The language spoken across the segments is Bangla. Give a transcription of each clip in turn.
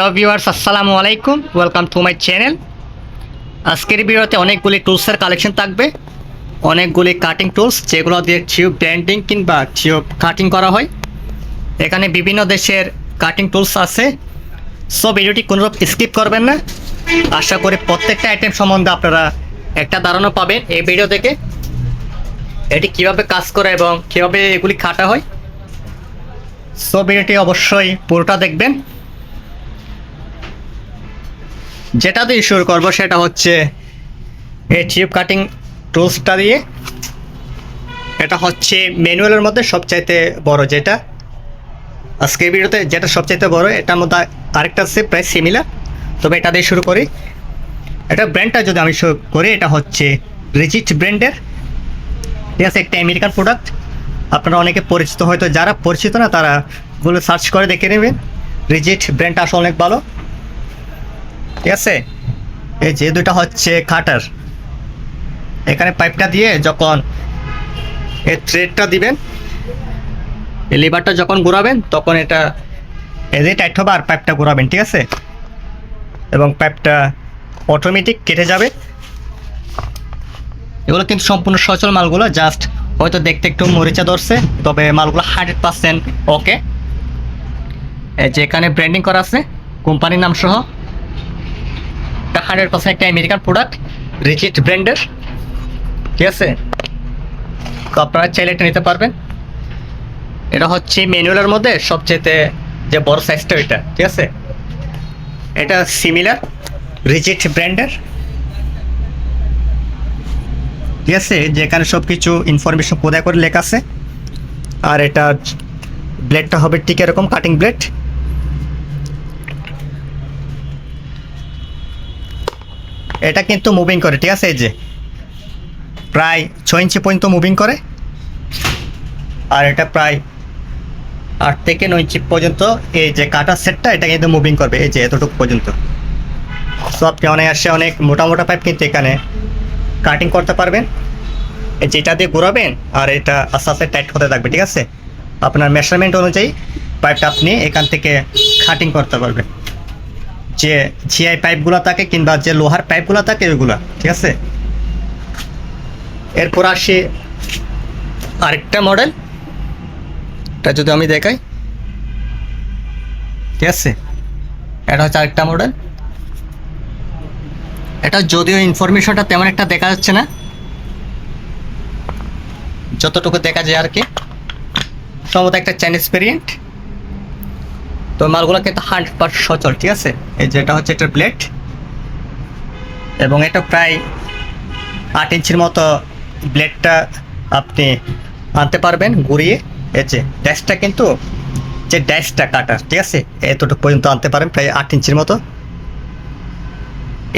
হ্যালো ভিউয়ার্স, আসসালামু আলাইকুম। ওয়েলকাম টু মাই চ্যানেল আজকের ভিডিওতে অনেকগুলি টুলসের কালেকশন থাকবে। অনেকগুলি কাটিং টুলস যেগুলো দিয়ে টিউব ব্যান্ডিং কিংবা টিউব কাটিং করা হয়। এখানে বিভিন্ন দেশের কাটিং টুলস আছে। সো ভিডিওটি কোনোরূপ স্কিপ করবেন না। আশা করি প্রত্যেকটা আইটেম সম্বন্ধে আপনারা একটা ধারণা পাবেন এই ভিডিও থেকে এটি কীভাবে কাজ করে এবং কীভাবে এগুলি কাটা হয়। সো ভিডিওটি অবশ্যই পুরোটা দেখবেন। যেটা দিয়ে শুরু করব সেটা হচ্ছে এই চিপ কাটিং টুলসটা দিয়ে। এটা হচ্ছে ম্যানুয়ালের মধ্যে সবচাইতে বড় যেটা। আজকে ভিডিওতে যেটা সবচাইতে বড়, এটার মধ্যে আরেকটা আছে, প্রায় সিমিলার তবে এটা দিয়ে শুরু করি। এটা ব্র্যান্ডটা যদি আমি শুরু করি, এটা হচ্ছে রিজিট ব্র্যান্ডের ঠিক আছে, একটা আমেরিকান প্রোডাক্ট আপনারা অনেকে পরিচিত, হয়তো যারা পরিচিত না, তারা গুলো সার্চ করে দেখে নেবেন। রিজিট ব্র্যান্ডটা আসলে অনেক ভালো। ঠিক আছে? এই যে দুটা হচ্ছে কাটার। এখানে পাইপটা দিয়ে যখন এই থ্রেডটা দিবেন, এই লিভারটা যখন ঘোরাবেন, তখন এটা এদের টাইট হবে আর পাইপটা ঘোরাবেন, ঠিক আছে? এবং পাইপটা অটোমেটিক কেটে যাবে। এগুলো কিন্তু সম্পূর্ণ সচল মালগুলো জাস্ট হয়তো দেখতে একটু মরিচা ধরছে, তবে মালগুলো হান্ড্রেড পার্সেন্ট ওকে যে এখানে ব্র্যান্ডিং করা আছে কোম্পানির নাম সহ হান্ড্রেড পার্সেন্ট একটা আমেরিকান প্রোডাক্ট রিচিট ব্র্যান্ডের ঠিক আছে? তো আপনারা চাইলে এটা নিতে পারবেন। এটা হচ্ছে ম্যানুয়ালের মধ্যে সবচেয়ে যে বড় সাইজটা এটা ঠিক আছে? এটা সিমিলার রিজিট ব্র্যান্ডের ঠিক আছে? যেখানে সব কিছু ইনফরমেশন কোথায় করে লেখা আছে। আর এটা ব্লেডটা হবে ঠিক এরকম কাটিং ব্লেড এটা কিন্তু মুভিং করে, ঠিক আছে? এই যে, প্রায় ছ ইঞ্চি পর্যন্ত মুভিং করে। আর এটা প্রায় আট থেকে নয় ইঞ্চি পর্যন্ত এই যে কাটার সেটটা এটা কিন্তু মুভিং করবে, এই যে এতটুকু পর্যন্ত। সো আপনি আসে অনেক মোটা মোটা পাইপ কিন্তু এখানে কাটিং করতে পারবেন। এই যেটা দিয়ে ঘোরাবেন, আর এটা আস্তে আস্তে টাইট হতে থাকবে, ঠিক আছে? আপনার মেজারমেন্ট অনুযায়ী পাইপটা আপনি এখান থেকে কাটিং করতে পারবেন। যে জিআই পাইপগুলো থাকে কিংবা যে লোহার পাইপগুলো থাকে ওইগুলো, ঠিক আছে? এরপর আসি আরেকটা মডেল। এটা যদি আমি দেখাই, ঠিক আছে? এটা হচ্ছে আরেকটা মডেল। এটা যদিও ইনফরমেশনটা তেমন একটা দেখা যাচ্ছে না। যতটুকু দেখা যায় আর কি। সম্ভবত একটা চাইনিজ ভেরিয়েন্ট তো মালগুলো কিন্তু হান্ড্রেড পার্সেন্ট সচল, ঠিক আছে? এই যেটা হচ্ছে এটার ব্লেড এবং এটা প্রায় আট ইঞ্চির মতো ব্লেডটা আপনি আনতে পারবেন ঘুরিয়ে। এই যে ড্যাশটা কিন্তু যে ড্যাশটা কাটার ঠিক আছে? এতটুকু পর্যন্ত আনতে পারেন, প্রায় আট ইঞ্চির মতো।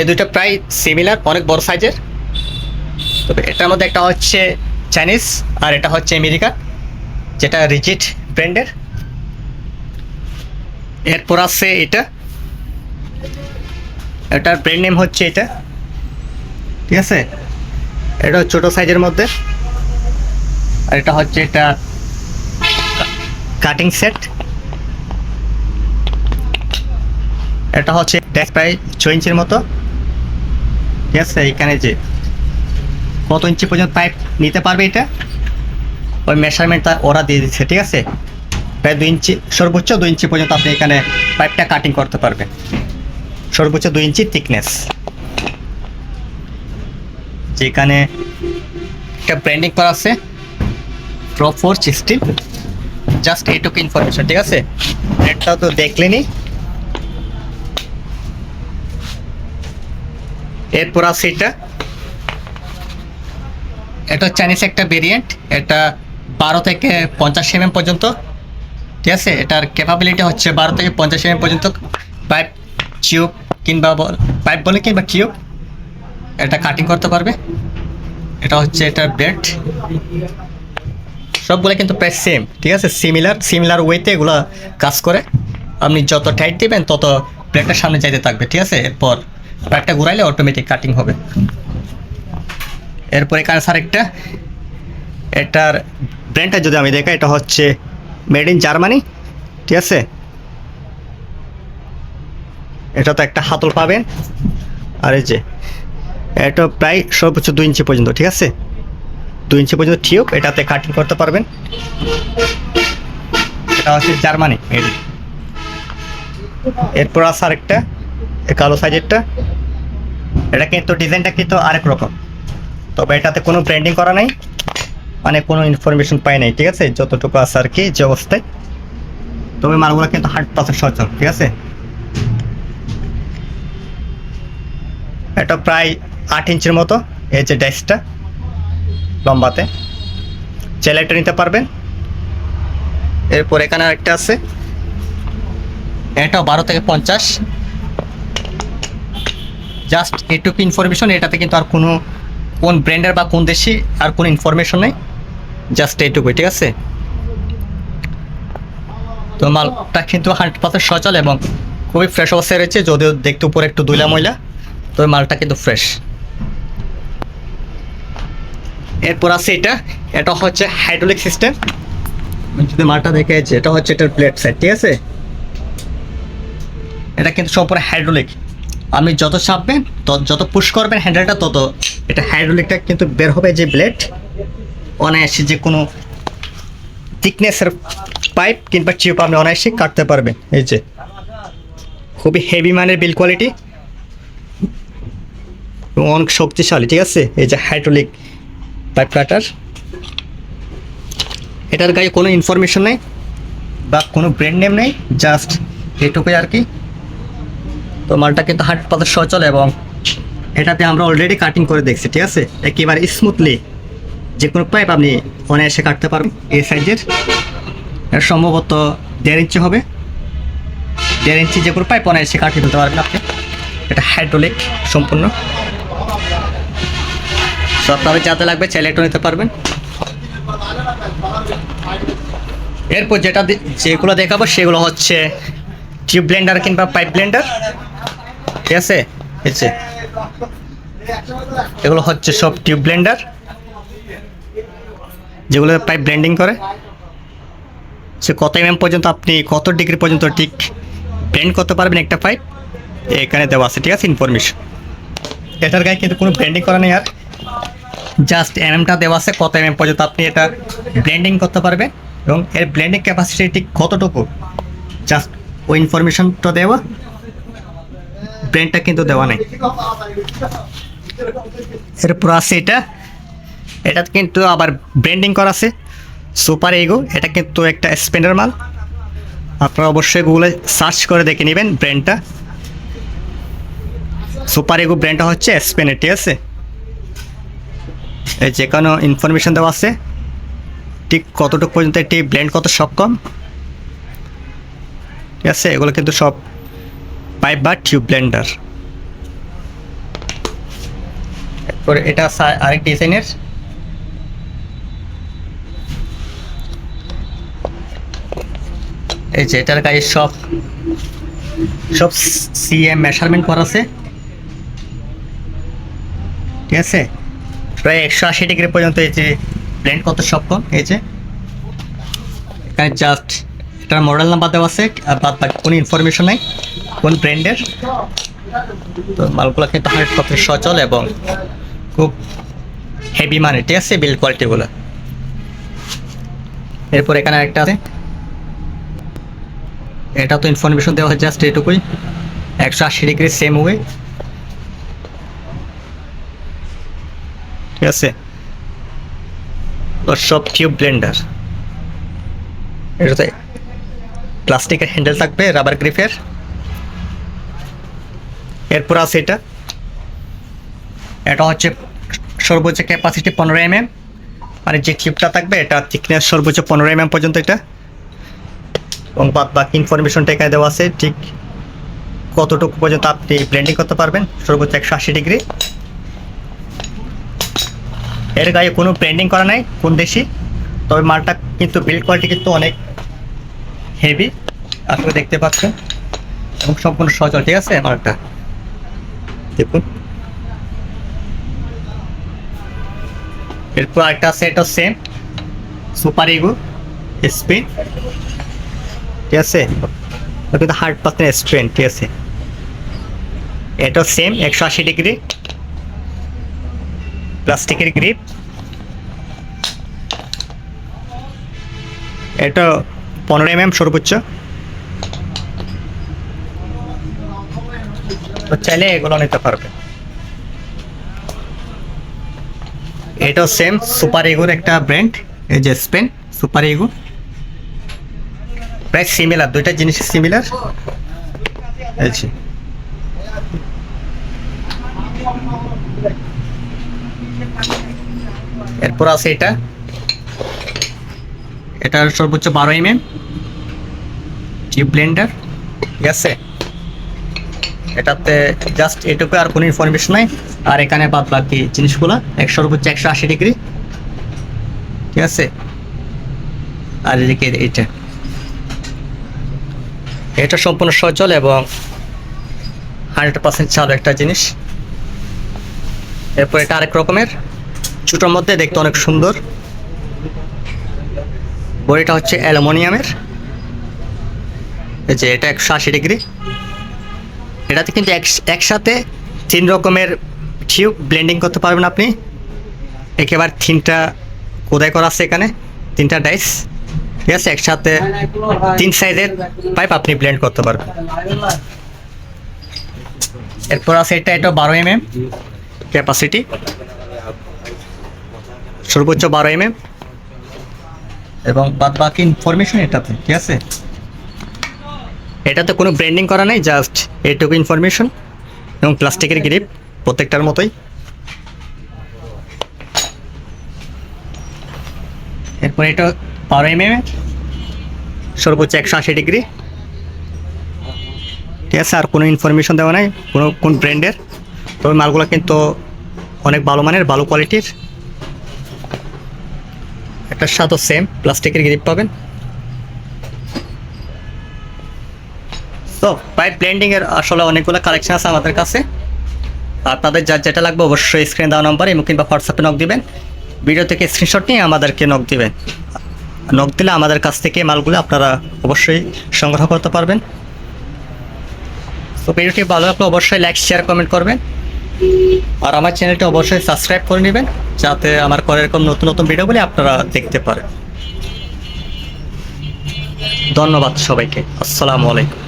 এ দুইটা প্রায় সিমিলার অনেক বড় সাইজের তবে এটার মধ্যে একটা হচ্ছে চাইনিজ আর এটা হচ্ছে আমেরিকা যেটা রিজিট ব্র্যান্ডের এরপর আছে এটা। এটার ব্র্যান্ড নেম হচ্ছে এটা। ঠিক আছে? এটা ছোট সাইজের মধ্যে। আর এটা হচ্ছে এটা কাটিং সেট এটা হচ্ছে ড্যাশ প্রায় ছ ইঞ্চির মতো। ঠিক আছে? এখানে যে কত ইঞ্চি পর্যন্ত পাইপ নিতে পারবে এটা? ওই মেজারমেন্টটা ওরা দিয়ে দিচ্ছে, ঠিক আছে? প্রায় দুই ইঞ্চি, সর্বোচ্চ দুই ইঞ্চি পর্যন্ত আপনি এখানে পাইপটা কাটিং করতে পারবেন। সর্বোচ্চ দুই ইঞ্চি থিকনেস যেখানে একটা ব্র্যান্ডিং করা আছে প্রফোর সিক্সটিন জাস্ট এইটুকু ইনফরমেশন ঠিক আছে? রেটটাও তো দেখলেনি। এরপর আছে এটা। এটা চাইনিজ একটা ভেরিয়েন্ট এটা বারো থেকে পঞ্চাশ এমএম পর্যন্ত। ঠিক আছে? এটার ক্যাপাবিলিটি হচ্ছে বারো থেকে পঞ্চাশ এমএম পর্যন্ত পাইপ টিউব কিংবা পাইপ বলে কিংবা টিউব এটা কাটিং করতে পারবে। এটা হচ্ছে এটার বেড সবগুলো কিন্তু প্রায় সেম ঠিক আছে? সিমিলার সিমিলার ওয়েতে এগুলো কাজ করে। আপনি যত টাইট দিবেন, তত প্লেটটা সামনে চাইতে থাকবে, ঠিক আছে? এরপর প্লেটটা ঘুরাইলে অটোমেটিক কাটিং হবে। এরপর এখানে স্যার একটা এটার ব্র্যান্ডটা যদি আমি দেখাই, এটা হচ্ছে মেড ইন জার্মানি? ঠিক আছে? এটা তো একটা হাতল পাবেন। আর এই যে, এটা প্রায় সর্বোচ্চ দুই ইঞ্চি পর্যন্ত, ঠিক আছে? দুই ইঞ্চি পর্যন্ত টিউব, এটাতে কাটিং করতে পারবেন। এটা হচ্ছে জার্মানি, মেড ইন। এরপর আছে আরেকটা কালো সাইজেরটা। এটা কিন্তু ডিজাইনটা কিন্তু আরেক রকম। তবে এটাতে কোনো ব্র্যান্ডিং করা নাই। মানে কোনো ইনফরমেশন পাই নাই, ঠিক আছে? যতটুকু আছে আর কি, যে অবস্থায়। তবে মালগুলো কিন্তু হান্ড্রেড পার্সেন্ট সচল ঠিক আছে? এটা প্রায় আট ইঞ্চির মতো, এই যে ডাইসটা লম্বাতে। চাইলে এটা নিতে পারবেন। এরপর এখানে একটা আছে। এটাও বারো থেকে পঞ্চাশ। জাস্ট এটুকু ইনফরমেশন এটাতে কিন্তু আর কোনো কোন ব্র্যান্ডের বা কোন দেশি আর কোনো ইনফরমেশন নেই। জাস্ট এইটুকুই ঠিক আছে? তো মালটা কিন্তু হান্ড্রেড পার্সেন্ট সচল এবং খুবই ফ্রেশ অবস্থায় রয়েছে, যদিও দেখতে উপরে একটু দুইলা ময়লা, তবে মালটা কিন্তু ফ্রেশ এরপর আছে এটা এটা হচ্ছে হাইড্রোলিক সিস্টেম যদি মালটা দেখে এটা হচ্ছে এটার প্লেট সাইড ঠিক আছে? এটা কিন্তু সম্পূর্ণ হাইড্রোলিক আপনি যত চাপবেন, তত যত পুশ করবেন হ্যান্ডেলটা তত এটা হাইড্রোলিকটা কিন্তু বের হবে যে ব্লেড অনায়াসে যে কোনো থিকনেসের পাইপ কিংবা টিউব আপনি অনায়াসে কাটতে পারবেন। এই যে, খুবই হেভি মানের বিল কোয়ালিটি এবং অনেক শক্তিশালী, ঠিক আছে? এই যে হাইড্রোলিক পাইপ কাটার এটার গায়ে কোনো ইনফরমেশন নেই বা কোনো ব্র্যান্ড নেম নেই জাস্ট এটুকুই আর কি। তো মালটা কিন্তু হাট পাতার সচল এবং এটাতে আমরা অলরেডি কাটিং করে দেখছি, ঠিক আছে? একেবারে স্মুথলি যে কোনো পাইপ আপনি অনায়াসে কাটতে পারবেন, এই সাইজের এর সম্ভবত দেড় ইঞ্চি হবে। দেড় ইঞ্চি যে কোনো পাইপ অনায়াসে কাটিয়ে দিতে পারবেন আপনি। এটা হাইড্রোলিক সম্পূর্ণ। সব তবে যাতে লাগবে চাইলে একটু নিতে পারবেন। এরপর যেটা যেগুলো দেখাবো সেগুলো হচ্ছে টিউব ব্লেন্ডার কিংবা পাইপ ব্লেন্ডার ঠিক আছে? এগুলো হচ্ছে সব টিউব ব্লেন্ডার যেগুলো পাইপ ব্লেন্ডিং করে, সে কত এম পর্যন্ত আপনি, কত ডিগ্রি পর্যন্ত ঠিক ব্লেন্ড করতে পারবেন একটা পাইপ এখানে দেওয়া আছে, ঠিক আছে? ইনফরমেশন এটার গায়ে কিন্তু কোনো ব্লেন্ডিং করা নেই আর। জাস্ট এমএমটা দেওয়া আছে, কত এমএম পর্যন্ত আপনি এটা ব্লেন্ডিং করতে পারবেন এবং এর ব্লেন্ডিং ক্যাপাসিটি ঠিক কতটুকু? জাস্ট ওই ইনফরমেশনটা দেওয়া ব্র্যান্ডটা কিন্তু দেওয়া নেই। এরপর আছে এটা এটা কিন্তু আবার ব্র্যান্ডিং করা আছে। সুপার এগো এটা কিন্তু একটা স্পেন্ডার মাল। আপনারা অবশ্যই গুগলে সার্চ করে দেখে নেবেন ব্র্যান্ডটা। সুপার এগো ব্র্যান্ডটা হচ্ছে স্পেনের ঠিক আছে? যে কোনো ইনফরমেশান দেওয়া আছে, ঠিক কতটুকু পর্যন্ত এটি ব্লেন্ড কত সক্ষম। ঠিক আছে, এগুলো কিন্তু সব পাইপ বা টিউব ব্লেন্ডার এটা আরেক ডিজাইনের এই যে এটার গায়ে সব সব সিএম মেজারমেন্ট করা আছে। ঠিক আছে? প্রায় একশো আশি ডিগ্রি পর্যন্ত এই যে ব্লেন্ড কত সক্ষম এই যে। এখানে জাস্ট এটার মডেল নাম্বার দেওয়া আছে, আর বাদ বাকি কোনো ইনফরমেশন নাই, কোন ব্র্যান্ডের তো মালগুলো কিন্তু হান্ড্রেড সচল এবং খুব হেভি মানে ঠিক আছে বিল কোয়ালিটিগুলো এরপর এখানে একটা আছে। এটা তো ইনফরমেশন দেওয়া হয় জাস্ট এটুকুই। একশো আশি ডিগ্রি সেম ওয়ে ঠিক আছে? সব টিউব ব্লেন্ডার এটাতে প্লাস্টিকের হ্যান্ডেল থাকবে রাবার গ্রিফের এরপর আছে এটা। এটা হচ্ছে সর্বোচ্চ ক্যাপাসিটি পনেরো এম এম মানে যে টিউবটা থাকবে, এটা থিকনেস সর্বোচ্চ পনেরো এম এম পর্যন্ত এটা। এবং বাকি ইনফরমেশনটা এখানে দেওয়া আছে, ঠিক কতটুকু পর্যন্ত আপনি ব্লেন্ডিং করতে পারবেন, সর্বোচ্চ একশো আশি ডিগ্রি এর গায়ে কোনো ব্র্যান্ডিং করা নাই, কোন দেশি, তবে মালটা কিন্তু বিল্ড কোয়ালিটি কিন্তু অনেক হেভি আসলে দেখতে পাচ্ছেন। এবং সম্পূর্ণ সচল, ঠিক আছে, মালটা। দেখুন। এরপর একটা এটা সেম সুপার ইগো স্পিন ঠিক আছে? এটা কিন্তু হার্ড পার্সেন্ট স্ট্রেন ঠিক আছে? এটা সেম একশো আশি ডিগ্রি প্লাস্টিকের গ্রিপ এটা পনেরো এম এম সর্বোচ্চ। তো চাইলে এগুলো নিতে পারবে। এটাও সেম সুপার এগুর একটা ব্র্যান্ড এই যে স্পেন সুপার এগো প্রায় সিমিলার দুইটা জিনিস সিমিলার যে। এরপর আছে এটা। এটার সর্বোচ্চ বারো এম এম ব্লেন্ডার ঠিক আছে? এটাতে জাস্ট এটুকু আর কোনো ইনফরমেশন নাই। আর এখানে বাদ বাকি জিনিসগুলো, এক সর্বোচ্চ একশো আশি ডিগ্রি ঠিক আছে? আর এদিকে এটা এটা সম্পূর্ণ সচল এবং হান্ড্রেড পার্সেন্ট চালু একটা জিনিস। এরপর এটা আরেক রকমের। ছোটোর মধ্যে দেখতে অনেক সুন্দর। বডিটা হচ্ছে অ্যালুমিনিয়ামের। যে এটা একশো আশি ডিগ্রি। এটাতে কিন্তু এক- একসাথে তিন রকমের টিউব ব্লেন্ডিং করতে পারবেন আপনি। একেবারে তিনটা কোদাই করা আছে এখানে। তিনটা ডাইস। ঠিক আছে, একসাথে তিন সাইজের পাইপ আপনি ব্লেন্ড করতে পারবেন। এরপর আছে এটা এটা বারো এম এম ক্যাপাসিটি সর্বোচ্চ বারো এম এম এবং বাদ বাকি ইনফরমেশন এটাতে, ঠিক আছে? এটাতে কোনো ব্র্যান্ডিং করা নেই জাস্ট এইটুকু ইনফরমেশন এবং প্লাস্টিকের গ্রিপ প্রত্যেকটার মতোই। এরপর এটা বারো এম এম সর্বোচ্চ একশো আশি ডিগ্রি। ঠিক আছে, আর কোনো ইনফরমেশন দেওয়া নাই, কোনো, কোন ব্র্যান্ডের তবে মালগুলো কিন্তু অনেক ভালো মানের, ভালো কোয়ালিটির একটা সাথে সেম প্লাস্টিকের গ্রিপ পাবেন। তো পাইপ ব্লেন্ডিং এর আসলে অনেকগুলো কালেকশন আছে আমাদের কাছে। আপনাদের যার যেটা লাগবে অবশ্যই স্ক্রিনে দেওয়া নম্বর এবং কিংবা হোয়াটসঅ্যাপে নক দিবেন। ভিডিও থেকে স্ক্রিনশট নিয়ে আমাদেরকে নক দিবেন। নক দিলে আমাদের কাছ থেকে মালগুলো আপনারা অবশ্যই সংগ্রহ করতে পারবেন। তো ভিডিওটি ভালো লাগলে অবশ্যই লাইক শেয়ার কমেন্ট করবেন। আর আমার চ্যানেলটি অবশ্যই সাবস্ক্রাইব করে নেবেন, যাতে আমার করে এরকম নতুন নতুন ভিডিওগুলি আপনারা দেখতে পারেন। ধন্যবাদ সবাইকে। আসসালামু আলাইকুম।